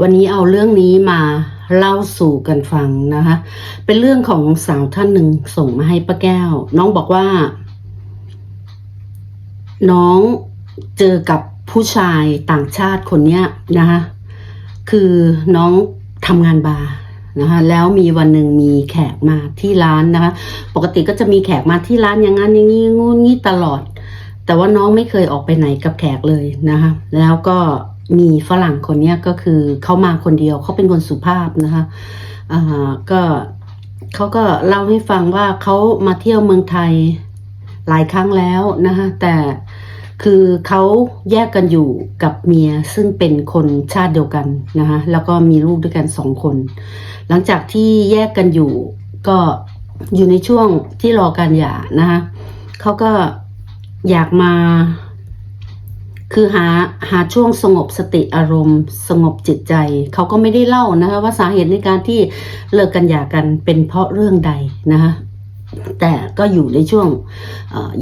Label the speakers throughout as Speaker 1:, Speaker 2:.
Speaker 1: วันนี้เอาเรื่องนี้มาเล่าสู่กันฟังนะคะ เป็นเรื่องของสาวท่านหนึ่งส่งมาให้ป้าแก้ว น้องบอกว่า น้องเจอกับผู้ชายต่างชาติคนเนี้ยนะคะ คือน้องทำงานบาร์นะคะแล้วมีวันหนึ่งมีแขกมาที่ร้านนะคะ ปกติก็จะมีแขกมาที่ร้านอย่างนั้นอย่างนี้งูงี้ตลอด แต่ว่าน้องไม่เคยออกไปไหนกับแขกเลยนะคะ แล้วก็ มีฝรั่งคนนี้ก็คือเขามาคนเดียวเขาเป็นคนสุภาพนะคะก็เขาก็เล่าให้ฟังว่าเขามาเที่ยวเมืองไทยหลายครั้งแล้วนะคะแต่คือเขาแยกกันอยู่กับเมียซึ่งเป็นคนชาติเดียวกันนะคะแล้วก็มีลูกด้วยกันสองคน หลังจากที่แยกกันอยู่ก็อยู่ในช่วงที่รอการหย่านะคะเขาก็อยากมา คือหาหาช่วงสงบสติอารมณ์ สงบจิตใจ เขาก็ไม่ได้เล่านะคะว่าสาเหตุในการที่เลิกกันหย่ากันเป็นเพราะเรื่องใดนะคะแต่ก็อยู่ในช่วง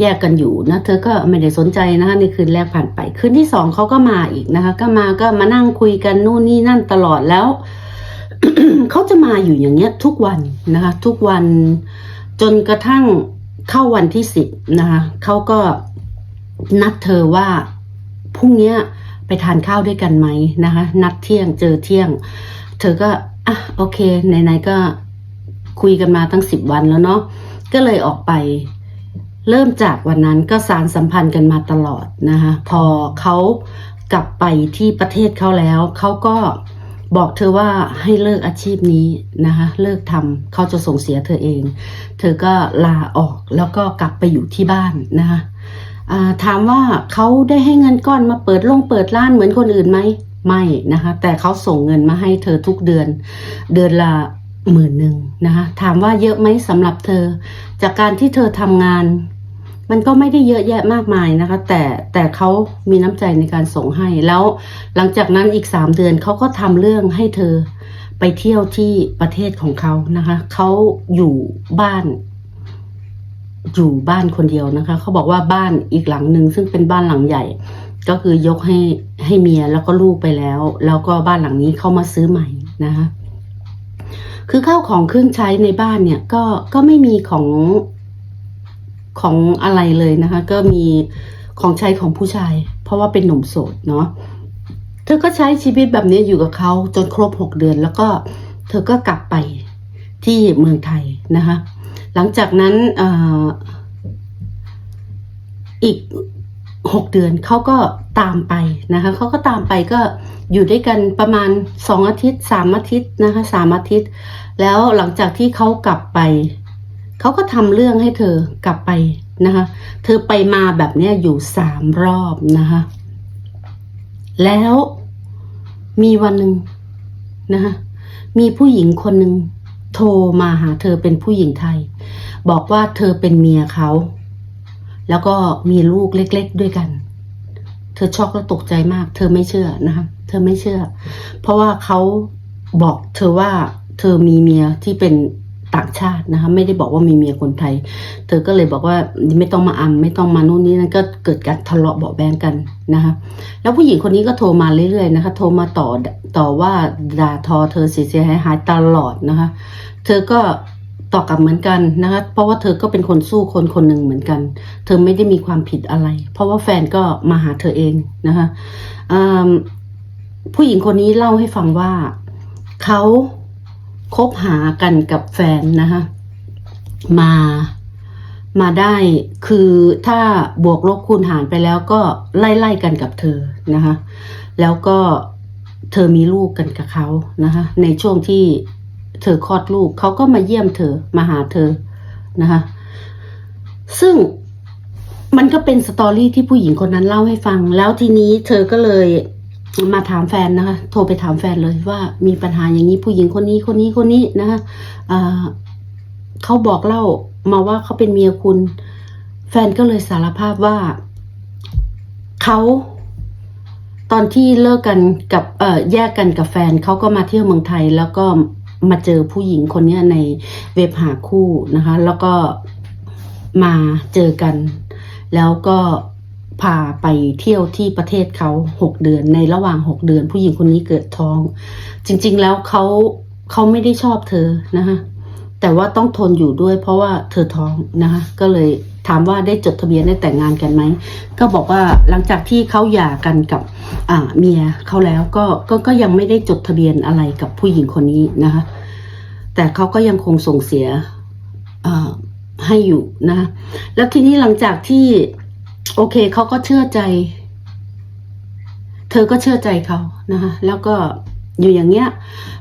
Speaker 1: แยกกันอยู่นะเธอก็ไม่ได้สนใจนะคะในคืนแรกผ่านไป คืนที่สองเขาก็มาอีกนะคะ ก็มาก็มานั่งคุยกันนู่นนี่นั่นตลอดแล้วเขาจะมาอยู่อย่างเงี้ยทุกวันนะคะ ทุกวันจนกระทั่งเข้าวันที่สิบนะคะเขาก็นัดเธอว่า พรุ่งนี้ไปทานข้าวด้วยกันไหมนะคะ นัดเที่ยงเจอเที่ยง เธอก็อะโอเคไหนๆก็คุยกันมาตั้งสิบวันแล้วเนาะก็เลยออกไป เริ่มจากวันนั้นก็สารสัมพันธ์กันมาตลอดนะคะพอเขากลับไปที่ประเทศเขาแล้วเขาก็บอกเธอว่าให้เลิกอาชีพนี้นะคะเลิกทำเขาจะส่งเสียเธอเอง เธอก็ลาออกแล้วก็กลับไปอยู่ที่บ้านนะคะ ถามว่าเขาได้ให้เงินก้อนมาเปิดโรงเปิดร้านเหมือนคนอื่นไหมไม่นะคะ แต่เขาส่งเงินมาให้เธอทุกเดือน เดือนละหมื่นหนึ่งนะคะถามว่าเยอะไหมสำหรับเธอ จากการที่เธอทำงาน มันก็ไม่ได้เยอะแยะมากมายนะคะ แต่แต่เขามีน้ำใจในการส่งให้แล้วหลังจากนั้นอีกสามเดือนเขาก็ทำเรื่องให้เธอไปเที่ยวที่ประเทศของเขานะคะเขาอยู่บ้าน อยู่บ้านคนเดียวนะคะ เขาบอกว่าบ้านอีกหลังหนึ่งซึ่งเป็นบ้านหลังใหญ่ ก็คือยกให้ให้เมียแล้วก็ลูกไปแล้ว แล้วก็บ้านหลังนี้เขามาซื้อใหม่นะคะคือข้าวของเครื่องใช้ในบ้านเนี่ยก็ก็ไม่มีของของอะไรเลยนะคะ ก็มีของใช้ของผู้ชาย เพราะว่าเป็นหนุ่มโสดเนาะเธอก็ใช้ชีวิตแบบนี้อยู่กับเขาจนครบหกเดือน แล้วก็เธอก็กลับไปที่เมืองไทยนะคะ หลังจากนั้นออีกหกเดือนเขาก็ตามไปนะคะเขาก็ตามไปก็อยู่ด้วยกันประมาณสองอาทิตย์สามอาทิตย์นะคะสามอาทิตย์ แล้วหลังจากที่เขากลับไปเขาก็ทำเรื่องให้เธอกลับไปนะคะเธอไปมาแบบนี้อยู่สามรอบนะคะแล้วมีวันหนึ่งนะคะมีผู้หญิงคนหนึ่ง ทรมาหาเธอเป็นผู้หญิงไทย บอกว่าเธอเป็นเมียเขา แล้วก็มีลูกเล็ก ๆด้วยกัน เธอช็อกและตกใจมาก เธอไม่เชื่อนะคะเธอไม่เชื่อ เพราะว่าเขาบอกเธอว่าเธอมีเมียที่เป็น ต่างชาตินะคะไม่ได้บอกว่ามีเมียคนไทย เธอก็เลยบอกว่าไม่ต้องมาอำไม่ต้องมานู่นนี่นั่นก็เกิดการทะเลาะเบาแบงกันนะคะแล้วผู้หญิงคนนี้ก็โทรมาเรื่อยๆนะคะ โทรมาต่อต่อว่าด่าทอเธอเสียหายหายตลอดนะคะ เธอก็ตอบกลับเหมือนกันนะคะเพราะว่าเธอก็เป็นคนสู้คนคนหนึ่งเหมือนกัน เธอไม่ได้มีความผิดอะไร เพราะว่าแฟนก็มาหาเธอเองนะคะผู้หญิงคนนี้เล่าให้ฟังว่าเขา คบหากันกับแฟนนะคะมามาได้คือถ้าบวกลบคูณหารไปแล้วก็ไล่ไล่กันกับเธอนะคะแล้วก็เธอมีลูกกันกับเขานะคะในช่วงที่เธอคลอดลูกเขาก็มาเยี่ยมเธอมาหาเธอนะคะซึ่งมันก็เป็นสตอรี่ที่ผู้หญิงคนนั้นเล่าให้ฟัง แล้วทีนี้เธอก็เลย มาถามแฟนนะคะ โทรไปถามแฟนเลยว่ามีปัญหาอย่างนี้ผู้หญิงคนนี้คนนี้คนนี้นะคะเขาบอกเล่ามาว่าเขาเป็นเมียคุณ แฟนก็เลยสารภาพว่าเขาตอนที่เลิกกันกับเอ่อแยกกันกับแฟนเขาก็มาเที่ยวเมืองไทย แล้วก็มาเจอผู้หญิงคนนี้ในเว็บหาคู่นะคะ แล้วก็มาเจอกัน แล้วก็ พาไปเที่ยวที่ประเทศเขาหกเดือนในระหว่างหกเดือน ผู้หญิงคนนี้เกิดท้อง จริง ๆ แล้วเขาเขาไม่ได้ชอบเธอนะคะแต่ว่าต้องทนอยู่ด้วยเพราะว่าเธอท้องนะคะก็เลยถามว่าได้จดทะเบียนได้แต่งงานกันไหมก็บอกว่าหลังจากที่เขาหย่ากันกับอ่าเมียเขาแล้วก็ก็ก็ยังไม่ได้จดทะเบียนอะไรกับผู้หญิงคนนี้นะคะแต่เขาก็ยังคงส่งเสียอ่าให้อยู่นะะแล้วทีนี้หลังจากที่ โอเคเขาก็เชื่อใจ เธอก็เชื่อใจเขานะคะแล้วก็อยู่อย่างเงี้ย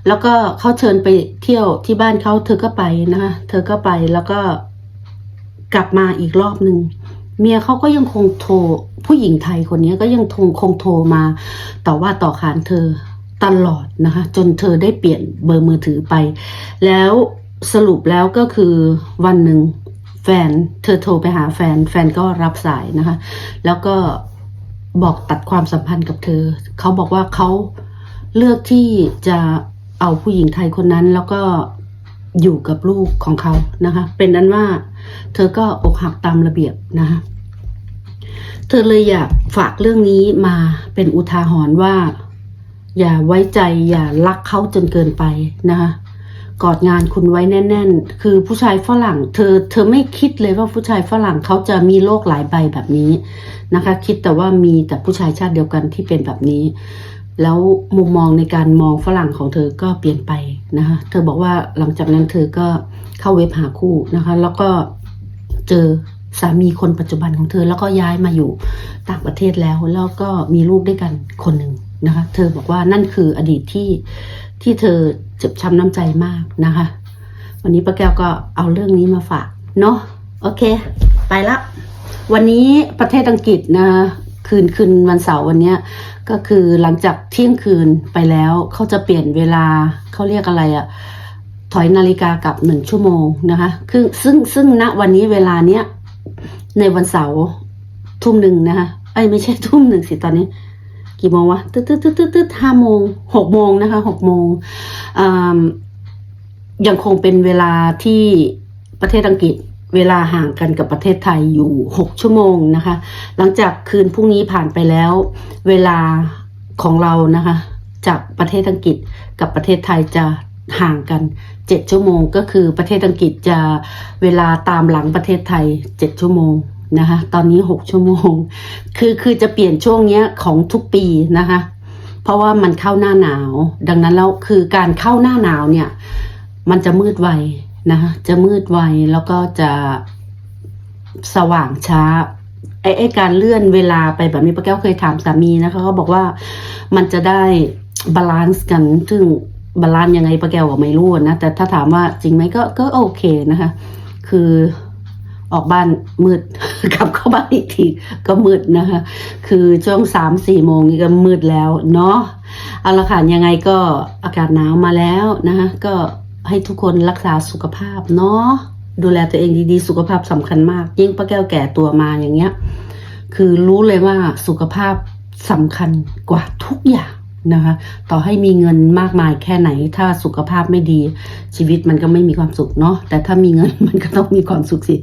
Speaker 1: แล้วก็เขาเชิญไปเที่ยวที่บ้านเขาเธอก็ไปนะคะเธอก็ไปแล้วก็กลับมาอีกรอบหนึ่งเมียเขาก็ยังคงโทรผู้หญิงไทยคนนี้ก็ยังคงคงโทรมาต่อว่าต่อขานเธอตลอดนะคะ จนเธอได้เปลี่ยนเบอร์มือถือไป แล้วสรุปแล้วก็คือวันหนึ่ง แฟนเธอโทรไปหาแฟน แฟนก็รับสายนะคะ แล้วก็บอกตัดความสัมพันธ์กับเธอ เขาบอกว่าเขาเลือกที่จะเอาผู้หญิงไทยคนนั้น แล้วก็อยู่กับลูกของเขานะคะ เป็นนั้นว่า เธอก็อกหักตามระเบียบนะคะเธอเลยอยากฝากเรื่องนี้มาเป็นอุทาหรณ์ว่า อย่าไว้ใจอย่ารักเขาจนเกินไปนะคะ กอดงานคุณไว้แน่น ๆ คือผู้ชายฝรั่ง เธอ เธอไม่คิดเลยว่าผู้ชายฝรั่งเขาจะมีโลกหลายใบแบบนี้นะคะ คิดแต่ว่ามีแต่ผู้ชายชาติเดียวกันที่เป็นแบบนี้ แล้วมุมมองในการมองฝรั่งของเธอก็เปลี่ยนไปนะคะ เธอบอกว่าหลังจากนั้นเธอก็เข้าเว็บหาคู่นะคะ แล้วก็เจอสามีคนปัจจุบันของเธอ แล้วก็ย้ายมาอยู่ต่างประเทศแล้ว แล้วก็มีลูกด้วยกันคนหนึ่ง นะคะเธอบอกว่านั่นคืออดีตที่ที่เธอเจ็บช้ำน้ำใจมากนะคะ วันนี้ป้าแก้วก็เอาเรื่องนี้มาฝากเนาะโอเค ไปละ วันนี้ประเทศอังกฤษนะคืนคืนวันเสาร์วันนี้ก็คือหลังจากเที่ยงคืนไปแล้วเขาจะเปลี่ยนเวลาเขาเรียกอะไรอะถอยนาฬิกากลับหนึ่งชั่วโมงนะคะคือซึ่งซึ่งณวันนี้เวลาเนี้ยในวันเสาร์ทุ่มหนึ่งนะคะไอ้ไม่ใช่ทุ่มหนึ่งสิตอนนี้ กี่โมงวะตึ๊ดตึ๊ดตึ๊ดตึ๊ดตึ๊ดห้าโมงหกโมงนะคะหกโมงยังคงเป็นเวลาที่ประเทศอังกฤษเวลาห่างกันกับประเทศไทยอยู่หกชั่วโมงนะคะ หลังจากคืนพรุ่งนี้ผ่านไปแล้ว เวลาของเรานะคะ จากประเทศอังกฤษกับประเทศไทยจะห่างกันเจ็ดชั่วโมง ก็คือประเทศอังกฤษจะเวลาตามหลังประเทศไทยเจ็ดชั่วโมง นะคะ ตอนนี้หกชั่วโมง คือคือจะเปลี่ยนช่วงเนี้ยของทุกปีนะคะ เพราะว่ามันเข้าหน้าหนาว ดังนั้นแล้วคือการเข้าหน้าหนาวเนี่ย มันจะมืดไวนะคะจะมืดไวแล้วก็จะสว่างช้าไอ้ไอ้การเลื่อนเวลาไปแบบนี้ป้าแก้วเคยถามสามีนะคะเขาบอกว่ามันจะได้บาลานซ์กัน ซึ่งบาลานซ์ยังไงป้าแก้วก็ไม่รู้นะ แต่ถ้าถามว่าจริงไหมก็ก็โอเคนะคะ คือออกบ้านมืด กลับเข้าบ้านอีกทีก็มืดนะคะ คือช่วงสามสี่โมงนี่ก็มืดแล้วเนาะเอาละค่ะยังไงก็อากาศหนาวมาแล้วนะคะก็ให้ทุกคนรักษาสุขภาพเนาะดูแลตัวเองดีๆ สุขภาพสำคัญมาก ยิ่งป้าแก้วแก่ตัวมาอย่างเงี้ย คือรู้เลยว่าสุขภาพสำคัญกว่าทุกอย่างนะคะ ต่อให้มีเงินมากมายแค่ไหน ถ้าสุขภาพไม่ดีชีวิตมันก็ไม่มีความสุขเนาะแต่ถ้ามีเงินมันก็ต้องมีความสุขสิ